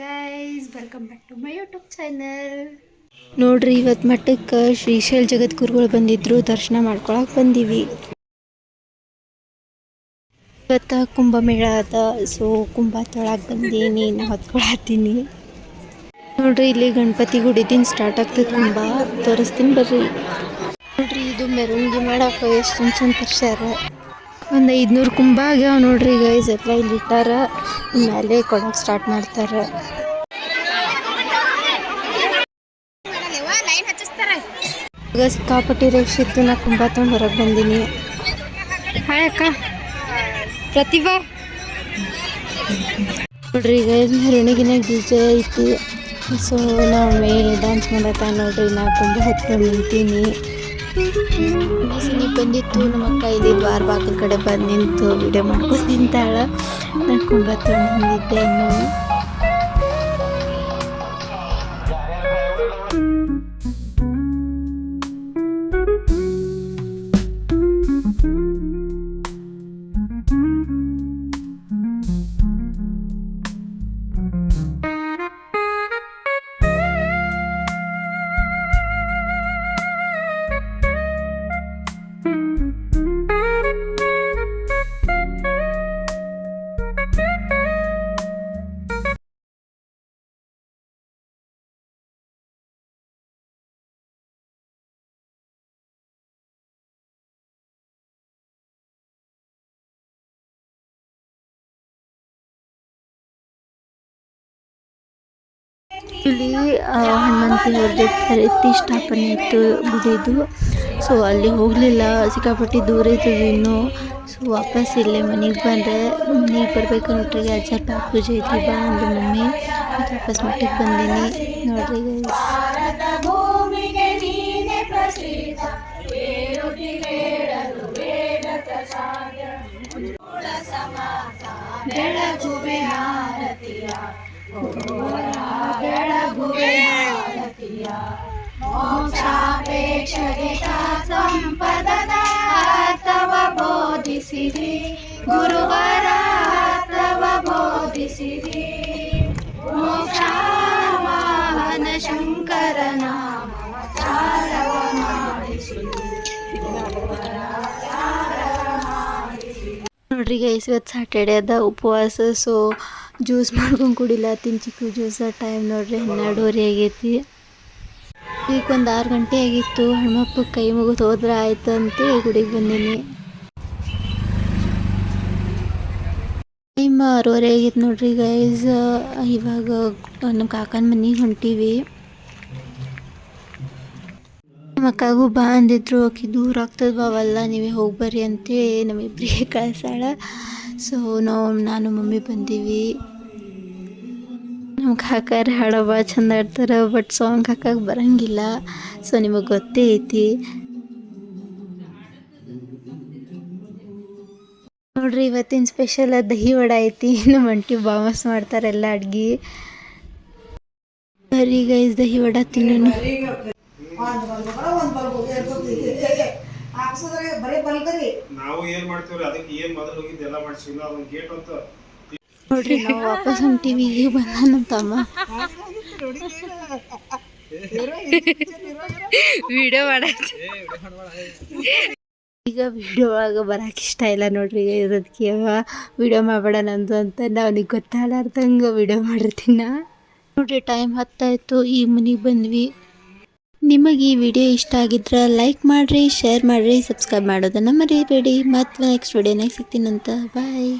Guys welcome back to my YouTube channel ನೋಡ್ರಿ ಇವತ್ತು ಮಟ್ಟಕ್ಕೆ ಶ್ರೀಶೈಲ್ ಜಗದ್ಗುರುಗಳು ಬಂದಿದ್ರು, ದರ್ಶನ ಮಾಡ್ಕೊಳಕ್ಕೆ ಬಂದೀವಿ. ಇವತ್ತು ಕುಂಭಮೇಳ ಅದ ಸೊ ಕುಂಭ ತೊಳಕ್ಕೆ ಬಂದೀನಿ ನಾ ಹೊತ್ಕೊಳತ್ತೀನಿ. ನೋಡ್ರಿ, ಇಲ್ಲಿ ಗಣಪತಿ ಗುಡಿದಿಂದ ಸ್ಟಾರ್ಟ್ ಆಗ್ತದೆ ಕುಂಭ. ತೋರಿಸ್ತೀನಿ ಬರ್ರಿ. ನೋಡ್ರಿ, ಇದು ಮೆರವಣಿಗೆ ಮಾಡಕ್ಕೆ ಎಷ್ಟು ಚಂದ ತರ್ಸ್ಯಾರ. ಒಂದು ಐದುನೂರು ಕುಂಭ ಆಗ್ಯಾವ ನೋಡ್ರಿ ಈಗ ಎಲ್ಲ ಇಲ್ಲಿ ಇಟ್ಟಾರ. ಮೇಲೆ ಕೊಡಕ್ಕೆ ಸ್ಟಾರ್ಟ್ ಮಾಡ್ತಾರೆ. ಈಗ ಸಿಕ್ಕಾಪಟ್ಟಿ ರೇಕ್ಷೆ ಇತ್ತು, ನಾ ಕುಂಭ ತೊಗೊಂಡು ಹೊರಗೆ ಬಂದೀನಿ. ಹಾಯ್ ಅಕ್ಕ. ಪ್ರತಿಭಾ. ನೋಡ್ರಿ ಈಗ ಮೆರವಣಿಗೆನಾಗ ಗೀಜೆ ಐತಿ. ಸೊ ನಾವು ಡ್ಯಾನ್ಸ್ ಮಾಡತ್ತ ನೋಡ್ರಿ, ನಾ ಕುಂಭ ಹತ್ಕೊಂಡು ನಿಂತೀನಿ. ಸನಿಪ್ ಬಂದಿತ್ತು ನಮ್ಮ ಅಕ್ಕ ಇಲ್ಲಿ ದ್ವಾರ ಬಾಗಿಲ ಕಡೆ ಬಂದು ನಿಂತು ವಿಡಿಯೋ ಮಾಡ್ಕೊಂಡು ನಿಂತಾಳ. ನಾನು ಬಂದಿದ್ದೆ ಇನ್ನು. ಇಲ್ಲಿ ಹನುಮಂತ ಹನುಮಂತನವ್ರದ್ದು ಪ್ರತಿಷ್ಠಾಪನೆ ಇತ್ತು ಗುಡಿದು ಸೊ ಅಲ್ಲಿ ಹೋಗಲಿಲ್ಲ ಸಿಕ್ಕಾಪಟ್ಟಿ ದೂರ ಇದ್ದೀವಿ ಇನ್ನು. ಸೊ ವಾಪಸ್ ಇಲ್ಲೇ ಮನೆಗೆ ಬಂದೆ. ಮನೆಗೆ ಬರ್ಬೇಕಂದ್ರೆ ಅಜ್ಜ ಪಾಪ ಪೂಜೆ ಐತಿ ಬಾ ಅಂದು ಮಮ್ಮಿ. ಮತ್ತು ವಾಪಸ್ ಮಟ್ಟಿಗೆ ಬಂದೀನಿ. ನೋಡ್ರಿ guys. ತವ ಬೋಧಿಸಿರಿ ಗುರುವರ ತವ ಬೋಧಿಸಿರಿ ಮೋಕ್ಷಾವಾಹನ ಶಂಕರನ ಚಾರವ ಮಾಡಿಸಿರಿ ನೋಡ್ರಿ ಗೈಸ್ ಇವತ್ತು ಸ್ಯಾಟರ್ಡೆ ಅದ ಉಪವಾಸ ಸೊ ಜ್ಯೂಸ್ ಮಾಡ್ಕೊಂಡು ಕುಡಿಲ್ಲ ತಿನ್ ಚಿಕ್ಕ ಜ್ಯೂಸ, ಟೈಮ್ ನೋಡ್ರಿ ಹನ್ನೆರಡುವರೆ ಆಗೈತಿ. ಈಗ ಒಂದು ಆರು ಗಂಟೆ ಆಗಿತ್ತು, ಹಣ್ಮಪ್ಪ ಕೈ ಮುಗಿದು ಹೋದ್ರೆ ಆಯ್ತು ಅಂತ ಗುಡಿಗೆ ಬಂದೀನಿ. ಟೈಮ್ ಆರೂವರೆ ಆಗಿತ್ತು ನೋಡ್ರಿ ಗೈಸ್ ಇವಾಗ ನಮ್ಮ ಕಾಕನ ಮನೆಗೆ ಹೊಂಟೀವಿ. ನಮ್ಮ ಬಾ ಅಂದಿದ್ರು ಆಕಿ ದೂರ ಆಗ್ತದೆ ಬಾವಲ್ಲ ನೀವೇ ಹೋಗಿ ಬರ್ರಿ ಅಂತೇಳಿ ನಮ್ಮಿಬ್ಬರಿಗೆ ಕಳ್ಸಾಳ ಸೊ ನಾವು, ನಾನು, ಮಮ್ಮಿ ಬಂದೀವಿ. ನಮ್ಗೆ ಕಾಕಾರ ಹಾಡ ಭಾಳ ಚಂದ ಆಡ್ತಾರೆ ಬಟ್ ಸಾಂಗ್ ಹಾಕಕ್ಕೆ ಬರಂಗಿಲ್ಲ. ಸೊ ನಿಮಗೆ ಗೊತ್ತೇ ಐತಿ. ನೋಡ್ರಿ, ಇವತ್ತಿನ ಸ್ಪೆಷಲ್ ದಹಿ ವಡೆ ಐತಿ. ನಮ್ಮ ಅಂಟಿ ಬಾಮಸ್ ಮಾಡ್ತಾರೆ ಎಲ್ಲ ಅಡ್ಗೆ. ಬರೀ ಗೈಸ್ ದಹಿ ವಡೆ ತಿನ್ನೋಣ. ನಾವು ಏನ್ ಮಾಡ್ತೀವ್ರಿ? ಅದಕ್ಕೆ ಏನ್ ಮೊದಲು ಹೋಗಿದ್ದು ಎಲ್ಲ ಮಾಡ್ಸಿಲ್ಲ ಅದೊಂದು ಗೇಟ್ ಅಂತ ನೋಡ್ರಿ ನಾವು ವಾಪಸ್ ಹೊಂಟೀವಿ ಈಗ ಬಂದ ನಮ್ಮ ತಮ್ಮ. ವಿಡಿಯೋ ಮಾಡ ಈಗ ವಿಡಿಯೋ ಒಳಗೆ ಬರಕ್ಕೆ ಇಷ್ಟ ಇಲ್ಲ ನೋಡ್ರಿ ಈಗ ಅದಕ್ಕೆ ವಿಡಿಯೋ ಮಾಡಬೇಡ ನಂದು ಅಂತ ಅವನಿಗೆ ಗೊತ್ತಾಗಲಾರ್ದಂಗೆ ವಿಡಿಯೋ ಮಾಡಿರ್ತೀನಿ. ನೋಡ್ರಿ ಟೈಮ್ ಹತ್ತಾಯ್ತು ಈ ಮನೆಗೆ ಬಂದ್ವಿ. ನಿಮಗೆ ಈ ವಿಡಿಯೋ ಇಷ್ಟ ಆಗಿದ್ರೆ ಲೈಕ್ ಮಾಡಿರಿ ಶೇರ್ ಮಾಡಿರಿ ಸಬ್ಸ್ಕ್ರೈಬ್ ಮಾಡೋದನ್ನು ಮರೀಬೇಡಿ. ಮತ್ತೆ ನೆಕ್ಸ್ಟ್ ವಿಡಿಯೋನಾಗ ಸಿಗ್ತೀನಂತ ಬಾಯ್